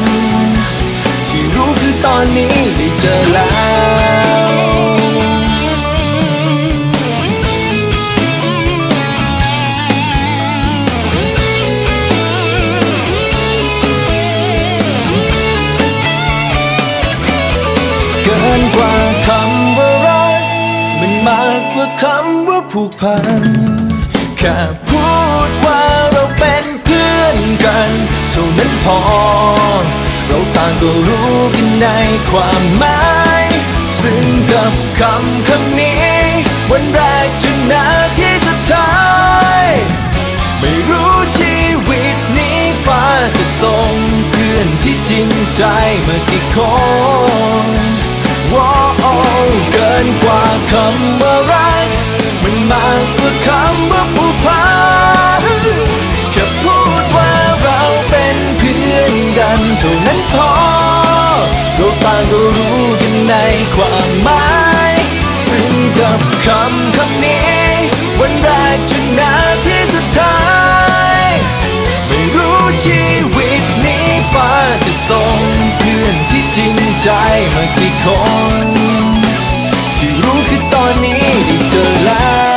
อตอ นี้ได้เจอแล้วเกินกว่าคำว่ารักมันมากกว่าคำว่าผูกพัน แค่พูดว่าเราเป็นเพื่อนกัน เท่านั้นพอ เราต่างก็รู้กันในความหมาย ซึ่งกับคำคำนี้ วันแรกจนนาทีสุดท้าย ไม่รู้ชีวิตนี้ฟ้าจะส่งเพื่อนที่จริงใจมากี่คนว้าวเกินกว่าคำว่ารักมันมากกว่าคำว่า เท่านั้นพอเราต่างก็รู้กันในความหมายซึ่งกับคำคำนี้ วันแรกจนนาทีสุดท้าย ไม่รู้ชีวิตนี้ฟ้าจะส่งเพื่อนที่จริงใจมากี่คน ที่รู้คือตอนนี้ได้เจอแล้ว